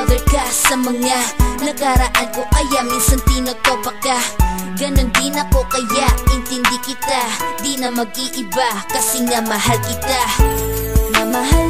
babother ka sa mga Nakaraan ko. Kaya minsan tinotopa ka Ganon din ako kaya intindi kita. Di na mag-iiba kasi nga mahal kita. Mamahalin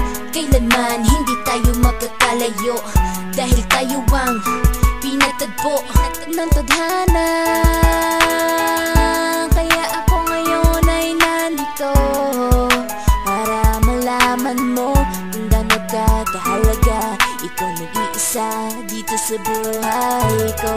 Kailanman hindi tayo magkakalayo. Dahil tayo ang pinatagpo ng tadhana Kaya ako ngayon ay nandito Para malaman mo kung gaano ka kahalaga. Ikaw nag-iisa dito sa buhay ko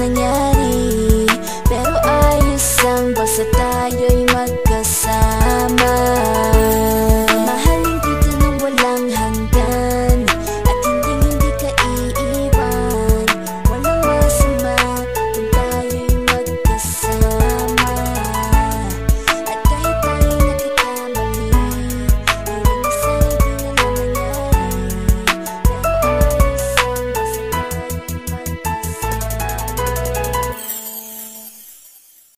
на